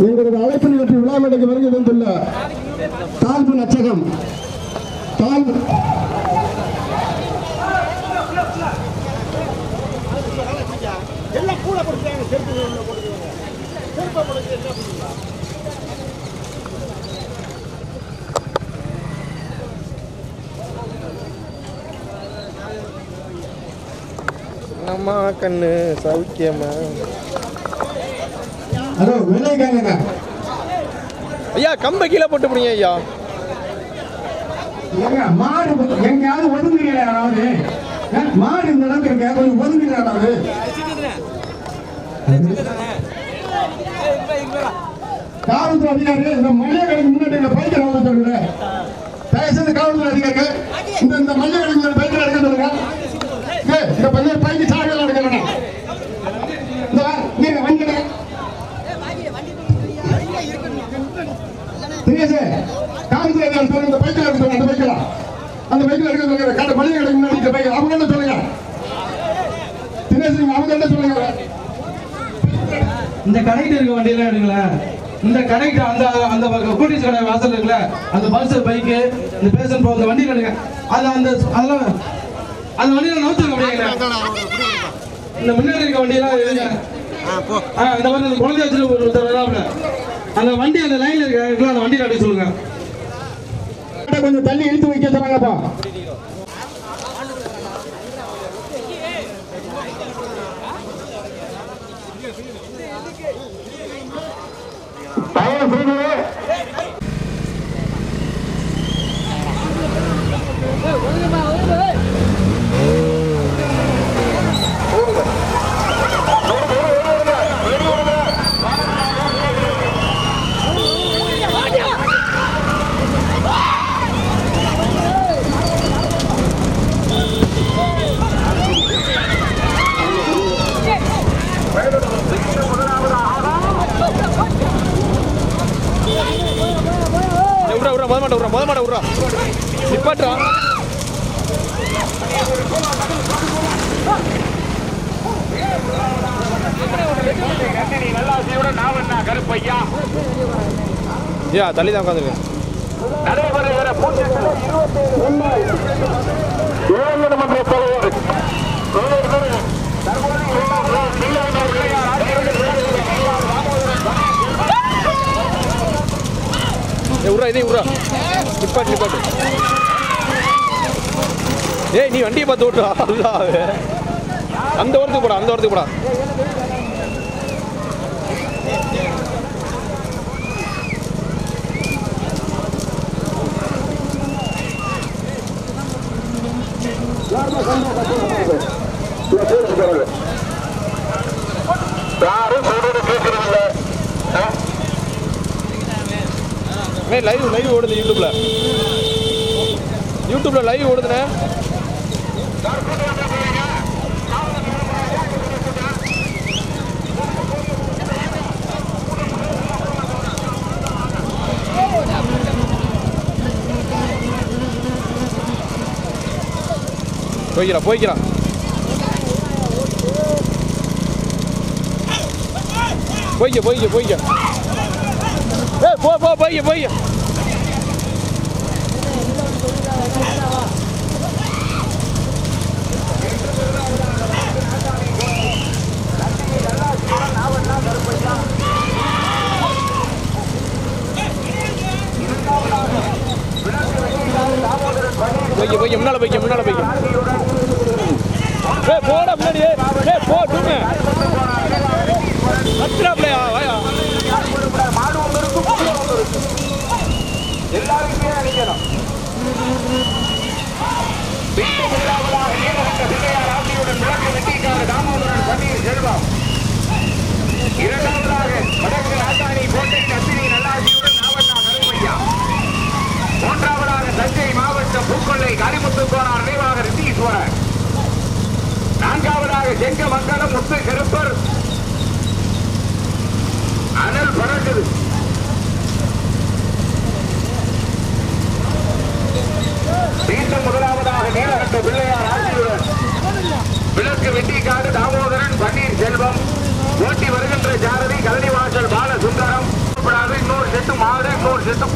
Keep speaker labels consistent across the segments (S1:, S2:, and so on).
S1: எங்களது அழைப்பினை பற்றி விழா மேடைக்கு வருகை தந்துள்ள தாழ்வு நச்சகம் தாழ்வு
S2: அம்மா கண்ணு சௌக்கியமா?
S1: அதோ வெள்ளைக்காரங்க
S2: ஐயா கம்ப கீழே போட்டு பிடிங்க ஐயா.
S1: ஏங்க மாடு எங்கேயாவது ஒதுங்குறீங்களா யாராவது? மாடு இந்த அளவுக்கு இருக்க கொஞ்சம் ஒதுங்குறீங்களா யாராவது? காவல்துறை அதிகாரி இந்த கடைக்கு முன்னாடி இந்த பைக்கை வாங்க சொல்லுங்க தயவு செய்து காவல்துறை அதிகாரிகள் இந்த இந்த மல்லிகை கடைக்கு பைக்கில் எடுக்க சொல்லுங்க இந்த பையன் பைக்கு சொல்லுங்க இந்த பைக்கில் சொல்லுங்க அந்த பைக்கில் அந்த பைக்கில் எடுக்க சொல்லுங்க கடை மல்லிகை கடைக்கு முன்னாடி இந்த பைக் அவங்க என்ன சொல்லுங்க தினேஷ் நீங்க அவங்க என்ன சொல்லுங்க
S3: இந்த கடைக்கு இருக்க வண்டியெல்லாம் எடுங்களேன். இந்த கடைக்கு அந்த அந்த கூட்டிஸ் கடை வாசல் இருக்குல்ல அந்த பல்சர் பைக்கு இந்த பேசன் போகிற வண்டியில் எடுங்க. அது அந்த அதெல்லாம் அந்த வண்டியில நோத்துங்க அப்படியே. இந்த முன்னாடி இருக்க வண்டியெல்லாம் இந்த மாதிரி குழந்தை ஒரு ஒருத்தர் வராப்புல அந்த வண்டி அந்த லைன்ல இருக்க அந்த வண்டியில் அடி சொல்லுங்க
S1: கொஞ்சம் தள்ளி இழுத்து வைக்க சொன்னாங்கப்பா தயவு செய்து
S2: ஏய், விட்றா விட்றா முத மாட்ட விட்றா முத மாட்ட விட்றா நிப்பாட்டுறா ஐயா தள்ளி தான் உட்காந்துருக்கேன்.
S1: உயர்நீதிமன்ற தலைவர்
S2: ஏய் விட்றா இதையும் நிப்பாட்டு நிப்பாட்டு. ஏய் நீ வண்டியை பார்த்து ஓட்டுறா அல்லாவே அந்த ஓரத்துக்கு போடா அந்த ஓரத்துக்கு போடா.
S1: யாரும் சொல்றது கேட்கறதில்ல
S2: லைவ் லைவ் ஓடுது யூடியூப்ல யூடியூப்ல லைவ் ஓடுதுண்ணே. போய்க்கிறான் போய்க்கிறான் போய்க்க போய்க்க போய்க்க ஏய் போ போ போய்க்க போய்க்க போய்க்க போய்க்க முன்னால போய்க்க முன்னால போய்க்க எங்க வந்தாலும் முத்து கருப்பர். அனல்
S4: பறக்குது. மீண்டும் முதலாவதாக நீலகண்ட பிள்ளையார் ஆட்சியுடன் விளக்கு வெட்டிக்காடு தாமோதரன் பன்னீர் செல்வம் ஓட்டி வருகின்ற ஜாரதி கலனிவாசல் பாலசுந்தரம்
S2: இன்னொரு செட்டு மாடு இன்னொரு செட்டு.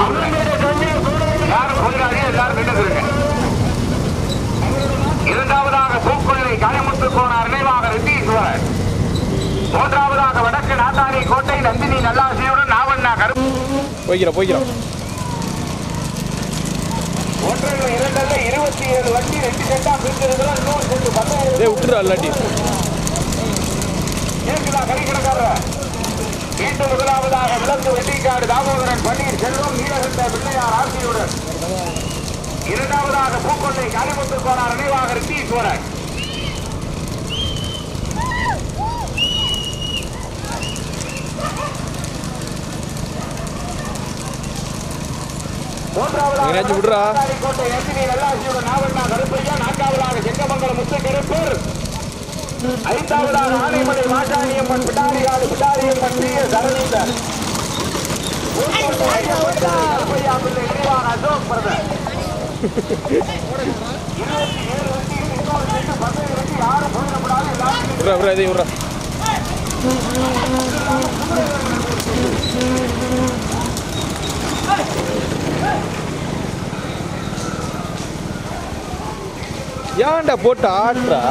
S2: செட்டு பத்தாயிரம்.
S5: டேய் விட்டுறா இல்லாட்டி.
S2: மீண்டும் முதலாவதாக விலங்கு வெட்டிக்காடு தாமோதரன் பன்னீர் செல்வம் நீலகண்ட பிள்ளையார் ஆசியுடன் இரண்டாவதாக பூக்கொண்டை காளிமுத்து கோனார் நினைவாக ரித்தீஸ்வரன்
S5: எங்கேயாச்சும் விடுறா.
S2: நான்காவதாக செங்கமங்கலம் முத்து கருப்பர் ஐந்தாவதாக ஆனைமலை மாசாணியம்மன் பிடாரியாடு பிடாரியம்மன் பிரிய சரவீந்தர் அசோக் பிரதர்
S5: விட்றா விட்றா இதையும் விட்றா ஏன்டா போட்டு ஆடுறா?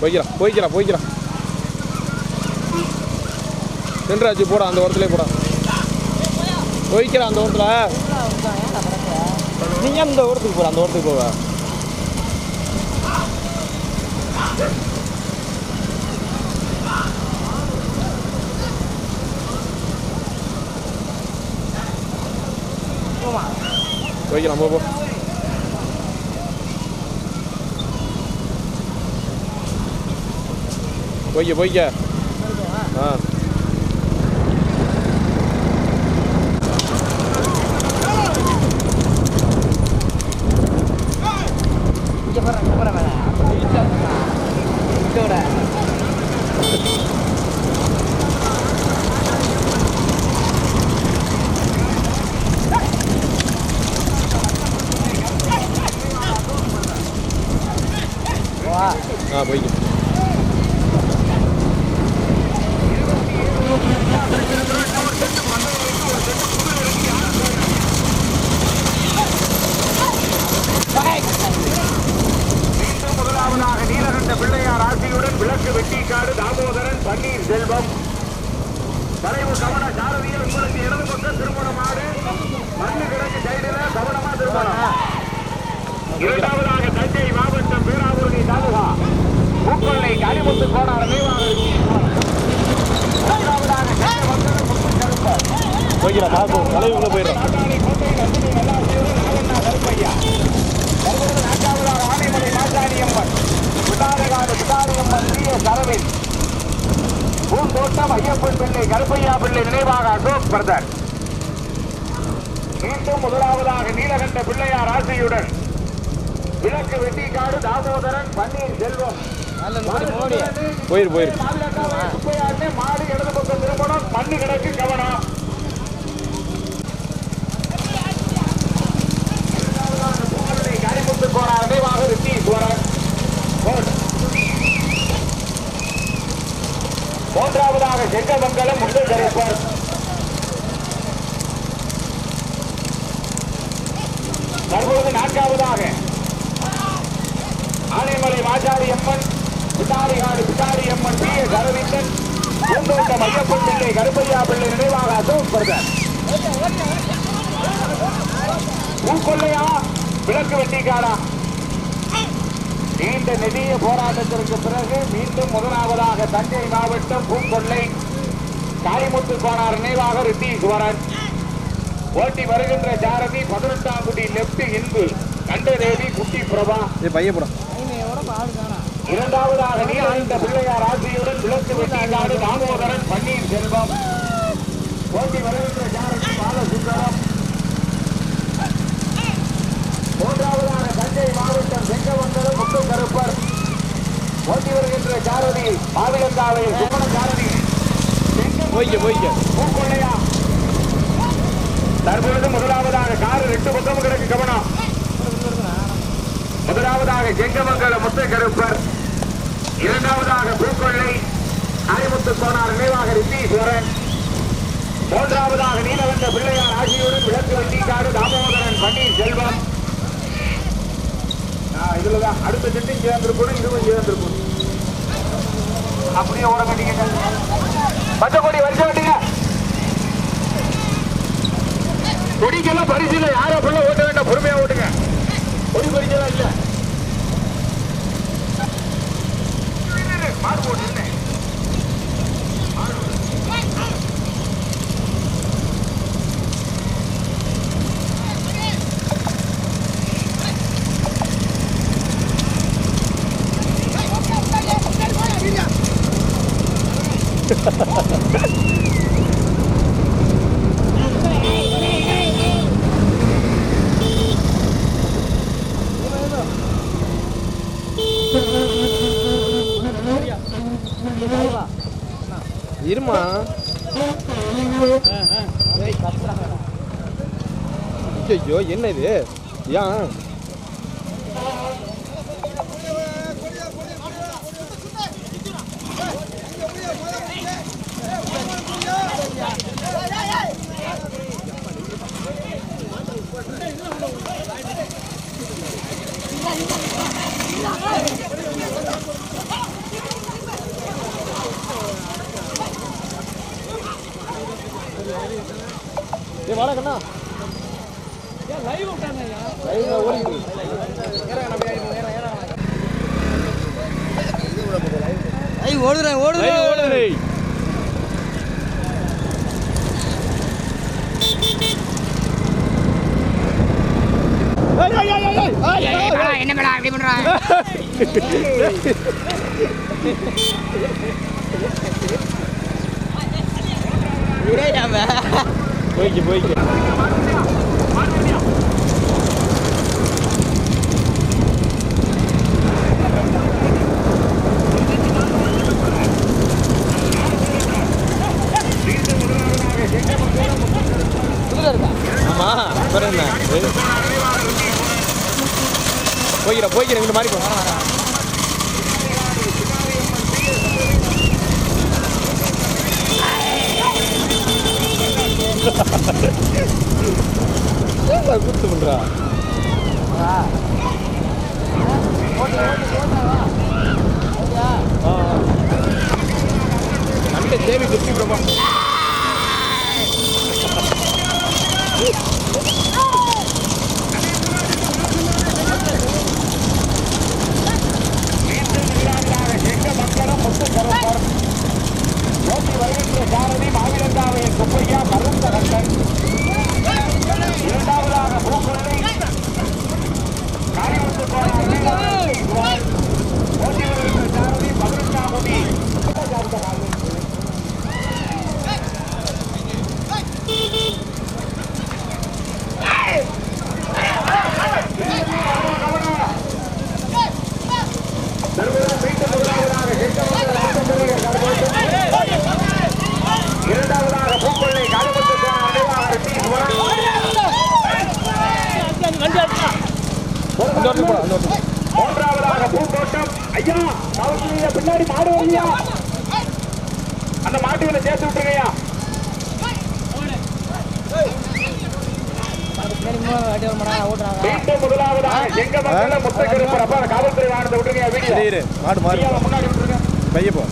S5: போய்க்கிறான் போய்க்கிறான் போய்க்கிறான் சென்றாச்சு போடா அந்த ஓரத்துலேயே போடா. போய்க்கிறான் அந்த ஓரத்தில். நீங்க அந்த ஓரத்துக்கு போகிற அந்த ஓரத்துக்கு போவ போய்க்கலாம் போ போய்க்க போய்க்க ஆ ஆ போய்க்க
S2: மீண்டும் முதலாவதாக நீலகண்ட பிள்ளையார் ஆசியுடன் விளக்கு வெட்டிக்காடு தாமோதரன் பன்னீர் செல்வம் வரைவு கவன சாரதியில் உங்களுக்கு இடது பக்கம் திருமணமாடு மண்ணு கிழக்கு சைடுல கவனமா திருமணம் இரண்டாவதாக தஞ்சை மாவட்டம் பேராவூரணி தாலுகா பூக்கொள்ளை காளிமுத்து கோடார் நினைவாக மூன்றாவதாக சென்னை மக்கள் முத்துக்கருப்பர்
S5: போய்க்கிறான் பார்ப்போம் தலைவுக்குள்ளே போயிடுறான்
S2: நாட்டாணி கோட்டை நந்தினி நல்லாசியுடன் நாகண்ணா கருப்பையா தற்போது நான்காவதாக ஆனைமலை நாட்டாணியம்மன் பிடாரகாடு பிடாரியம்மன் சி எஸ் அரவிந்த் பூந்தோட்டம் ஐயப்பன் பிள்ளை கருப்பையா பிள்ளை நினைவாக அசோக் பிரதர் மீண்டும் முதலாவதாக நீலகண்ட பிள்ளையார் ஆசையுடன் விளக்கு வெட்டிக்காடு தாமோதரன் பன்னீர் செல்வம்
S5: போயிரு போயிரு
S2: மாடு இடது பக்கம் திரும்பணும் மண்ணு கிடக்கு கவனம் காரிமுத்து போறார் நினைவாக ரித்தீஸ்வரன் கோட். மூன்றாவதாக செங்கமங்கலம் முண்டு கருப்பர் தற்பொழுது நான்காவதாக ஆனைமலை மாஜாரி அம்மன் பிட்டாரிகாடு பிட்டாரி அம்மன் பி எஸ் அரவிந்தன் பூந்தோட்டம் ஐயப்பன் பிள்ளை கருப்பையா பிள்ளை நினைவாக அசோக் பிரதர் பூக்கொள்ளையா விளக்கு வெட்டிக்காரா நீண்ட நெடிய போராட்டத்திற்கு பிறகு மீண்டும் முதலாவதாக தஞ்சை மாவட்டம் பூங்கொள்ளை காளிமுத்து கோனார் நினைவாக ரித்தீஸ்வரன் ஓட்டி வருகின்ற ஜாரதி பதினெட்டாம் குடி லெப்ட் இன்பு கண்டதேவி குட்டி பிரபா.
S5: போடா
S2: இரண்டாவதாக நீலாண்ட பிள்ளையார் ஆசியுடன் விளக்கு வெட்டிக்காடு தாமோதரன் பன்னீர் செல்வம். ஓட்டி வருகின்ற ஜாரதி பாலசுந்தரம். மூன்றாவதாக தஞ்சை மாவட்டம் செங்கவந்தரம் முத்து கருப்பர் ஓட்டி வருகின்ற சாரதி மாவிலங்காவை சுமண சாரதி தற்பொழுது முதலாவதாக காரு ரெண்டு பக்கமும் கிடக்கு கவனம். முதலாவதாக ஜெங்கமங்கல முத்து கருப்பர் இரண்டாவதாக பூக்கொள்ளை அரிமுத்து கோனார் நினைவாக ரித்தீஸ்வரன் மூன்றாவதாக நீலவந்த பிள்ளையார் ஆகியோருடன் விளக்கு வண்டிக்காடு தாமோதரன் பன்னீர் செல்வம். ஆ, இதுலதான் அடுத்த செட்டும் சேர்ந்திருக்கணும் இதுவும் சேர்ந்திருக்கணும் அப்படியே ஓட கட்டிக்கிட்ட பச்சை கொடி வரிசை விட்டீங்க. கொடிக்கெல்லாம் பரிசு இல்லை யாரோ புள்ள ஓட்ட வேண்டாம் பொறுமையா ஓட்டுங்க. கொடி பரிசெல்லாம் இல்லை. மாடு போட்டு
S5: இருமா? ஐயோ என்ன இது ஏன் ஏ வாடா கண்ணா லைவ்ல ஓடிட்டு
S6: ஓடுறேன்
S5: லைவ் ஓடுது
S6: என்ன மேடா அப்படி பண்றான்
S5: போய்க்கு போய்க்கு. ஆமா அப்புறம் என்ன? போய்க்கிற போய்க்கிற இந்த மாதிரி போ குத்து பண்றா? ஆ, ஆ. தேவி குத்தி பிரபா
S2: ஓட்டி வருகின்ற சாரதி மாவிலங்காவையின் சுப்பையா மருந்த கண்டன் இரண்டாவதாக பூக்கொள்ளை காரிமுத்து கோணம் ஓட்டி வருகின்ற சாரதி பதினெட்டாமுடி பூக்கொள்ளை காரிமுத்து கோணம் நினைவாக ரித்தீஸ்வரன்
S5: அந்த இடத்துக்கு போடா அந்த இடத்துக்கு
S2: மூன்றாவதாக பூந்தோட்டம் ஐயா காவல்துறையில பின்னாடி மாடு வரலையா அந்த மாட்டுகளை சேர்த்து விட்டுருங்கய்யா மீண்டும் முதலாவதாக எங்க மக்கள் முத்தக்கருப்பர் அப்பா காவல்துறை வாகனத்தை விட்டுருங்க வீடியோ
S5: சரி இரு. மாடு மாடு
S2: ஐயாவை முன்னாடி விட்டுருங்க
S5: பைய போ.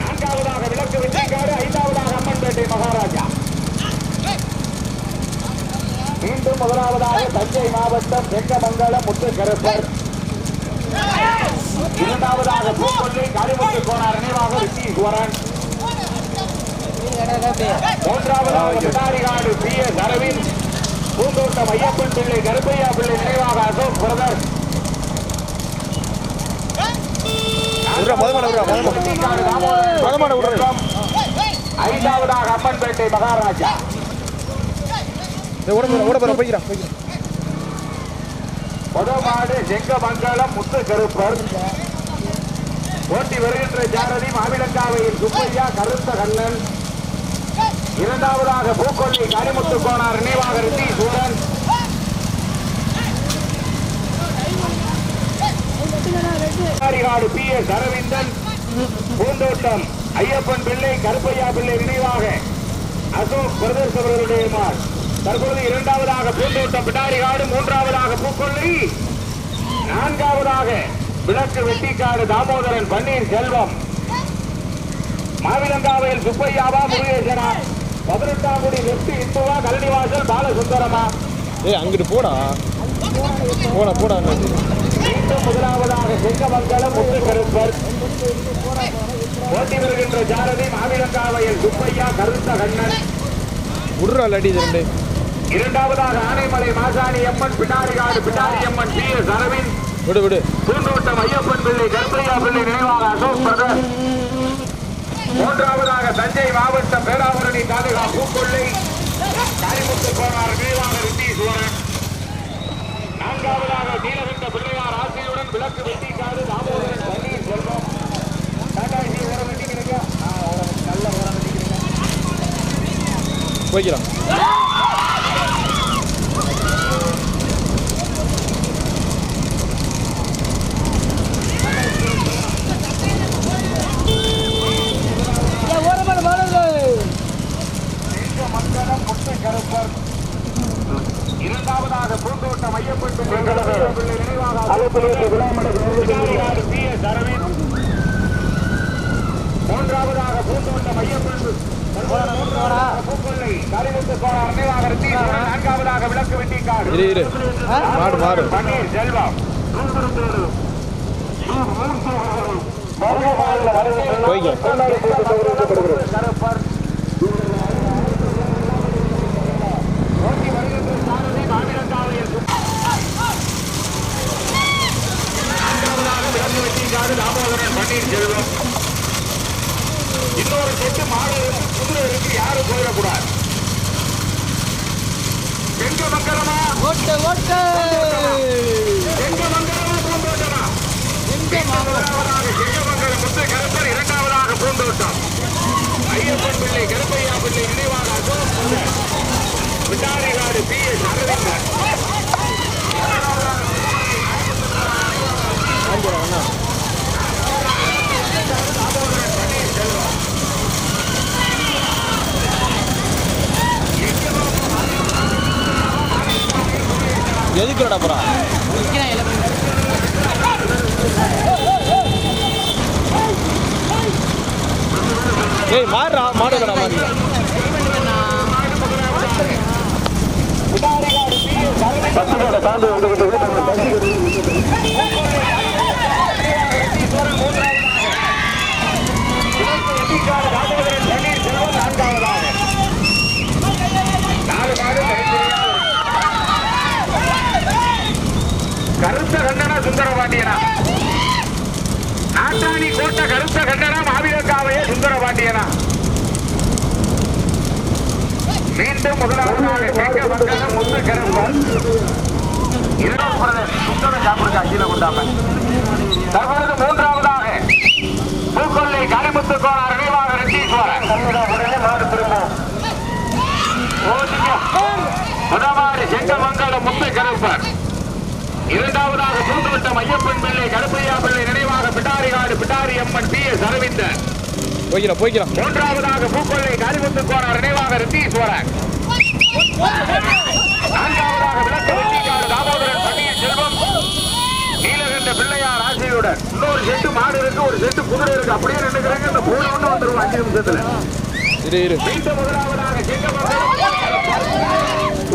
S2: நான்காவதாக விளக்கு வெற்றிக்காடு ஐந்தாவதாக அம்மன்பேட்டை மகாராஜா. மீண்டும் முதலாவதாக தஞ்சை மாவட்டம் செங்கமங்கலம் முத்துக்கருப்பர் இரண்டாவதாக பூக்கொல்லி காளிமுத்து கோனார் நினைவாக ரிஷீஸ்வரன் மூன்றாவதாக பிடாரிகாடு பி எஸ் அரவிந்த் பூந்தோட்டம் ஐயப்பன் பிள்ளை கருப்பையா பிள்ளை நினைவாக அசோக் பிரதர். ஐந்தாவதாக அம்மன்பேட்டை மகாராஜா. முதமாடு செங்கமங்கலம் முத்து கருப்பர் ஓட்டி வருகின்ற ஜாரதி மாவிலங்காவையில் சுப்பையா கருத்த கண்ணன் இரண்டாவதாக பூக்கொல்லி கனிமுத்து கோனார் நினைவாக ரித்தி சூரன் பி எஸ் அரவிந்தன். பூந்தோட்டம் ஐயப்பன் பிள்ளை கருப்பையா பிள்ளை நினைவாக. அசோக் பிரதர்ஸ் அவர்களுடைய மார் தற்பொழுது இரண்டாவதாக பூந்தோட்டம் பிடாரிகாடு மூன்றாவதாக பூக்கொல்லி. நான்காவதாக விளக்கு வெட்டிக்காடு தாமோதரன் பன்னீர் செல்வம் மாவிலங்காவையில் சுப்பையாவா முருகேசனா. பதினெட்டாம் குடி வெற்றி இந்துவா கலனிவாசல் பாலசுந்தரமா?
S5: ஏய் அங்கிட்டு போடா. போடா போடா
S2: மீண்டும் முதலாவதாக செங்கமங்கலம் முத்துக்கருப்பர். ஓட்டி வருகின்ற ஜாரதி மாவிலங்காவையில் சுப்பையா கருத்த கண்ணன்.
S5: லடி இது ரெண்டு.
S2: இரண்டாவதாக ஆனைமலை மாசாணி அம்மன் பின்னாரிகாடு பின்னாரி அம்மன் பி எஸ் அரவிந்த்.
S5: விடு விடு.
S2: பூந்தோட்டம் ஐயப்பன் பிள்ளை கருப்பையா பிள்ளை நினைவாக அசோக் பிரதர். மூன்றாவதாக தஞ்சை மாவட்டம் பேராவரணி தாலுகா பூக்கொள்ளை. காரிமுத்து கோனார் நினைவாக ரித்தீஸ்வரன் நான்காவதாக நீலகண்ட பிள்ளையார் ஆசிரியுடன் விளக்கு வெட்டிக்காடு தாமோதரன் பன்னீர் செல்வம். டாடா ஜி உரம் வெட்டிக்கிறீங்க? நல்ல உரம் வெட்டிக்கிறீங்க.
S5: போய்க்கலாம்
S2: மங்களம் முட்டை கருப்பர் இரண்டாவதாக பூந்தோட்டம் ஐயப்பன் பிள்ளை நினைவாக மூன்றாவதாக பூந்தோட்டம் ஐயப்பன் பூக்கொள்ளை நான்காவதாக விளக்கு
S5: வெட்டி காடு மாடு மாடு.
S2: பன்னீர் செல்வம்
S5: போய்க்க
S2: கருப்பர் ஓட்டி வருகின்ற சாரதி மாநிலத்தாவையில் நான்காவதாக வச்சிருக்காரு தாமோதரன் பன்னீர் செல்வம் இன்னொரு செட்டு மாடு இருக்கு குதிரை இருக்கு யாரும் போயிடக்கூடாது எங்க மங்களமா
S6: ஓட்டு ஓட்டு
S2: எங்க மங்களமா பூந்தோட்டமா எங்க மங்களமாக எங்க மங்களம் முத்து கருப்பர் இரண்டாவதாக பூந்தோட்டம் ஐயப்பன் பிள்ளை கருப்பையா பிள்ளை நினைவாக அசோக் சுந்தர். பிட்டாரிகாடு பி எஸ் அரவிந்தன்
S5: எதுக்குடா போறா ஏய் மாடுறா மாடு இல்லடா மாடு
S2: வெட்டிக்காடு தாமோதரன் பன்னீர் செல்வம் நான்காவதாக நாலு மாடு தனித்தனியாக கருத்த கண்டனா சுந்தரபாண்டியனா நாட்டாணி கோட்ட கருத்த கண்டனா மாவீரக்காவைய சுந்தரபாண்டியனா மீண்டும் முதலாவதாக செங்க மங்கலம் முத்து கருப்பன் இரண்டாம் பிரதேச சுந்தர சாப்பிடுங்க கீழே கொண்டாம தற்பொழுது மூன்றாவதாக பூக்கொல்லி கனிமுத்து கோணார் நினைவாக ரெட்டீஸ்வரன் மாடு திரும்பும் முதமாறு முத்து கருப்பர். இரண்டாவதாக பூந்தோட்டம் ஐயப்பன் பிள்ளை கருப்பையா பிள்ளை நினைவாக பிட்டாரிகாடு பிட்டாரி அம்மன் பி எஸ் அரவிந்தன்.
S5: போய்க்கலாம் போய்க்கலாம்
S2: மூன்றாவதாக பூக்கொள்ளை கரிமுத்து கோணார் நினைவாக ரித்தீஸ்வரன் நான்காவதாக விளக்கு தாமோதரன் பன்னீர் செல்வம். நீலகண்ட பிள்ளையார் ஆசையுடன் இன்னொரு செட்டு மாடு இருக்கு ஒரு செட்டு குதிரை இருக்கு. அப்படியே நின்றுக்கிறாங்க இந்த பூனை ஒன்று வந்துருவோம் அஞ்சு நிமிஷத்துல.
S5: இரு இரு.
S2: மீண்டும் முதலாவதாக செங்கமங்கலம்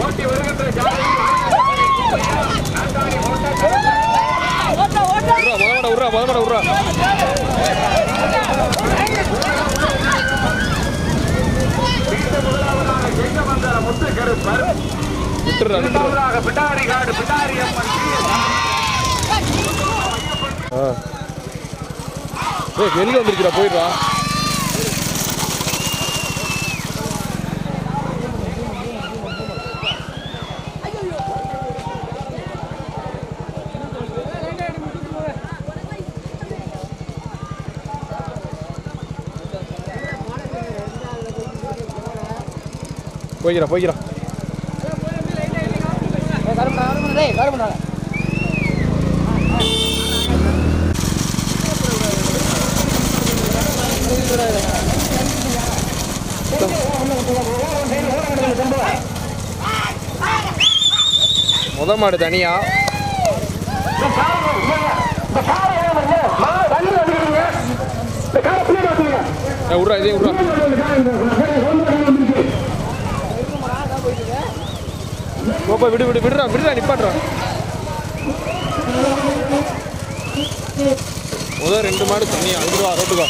S2: ஓட்டி வருகின்ற ஜாதி நான்காணி கோட்டை
S5: விட்றா முதமட விட்றா
S2: முத்து கருப்பர்
S5: விட்டுறா விட்டுறா
S2: பிட்டாரி அம்மன்
S5: வெளியே வந்துருக்கிறா போயிடுறா. போய்க்கிறா போய்க்கிறா. முத மாடு தனியா? ஏய், விட்றா இதையும் விட்றா. போப்பா விடு விடு விடுறா விடுறா நிப்பாட்டுறா. முதல் ரெண்டு மாடு தண்ணி அழுதுவா ரோட்டுக்கா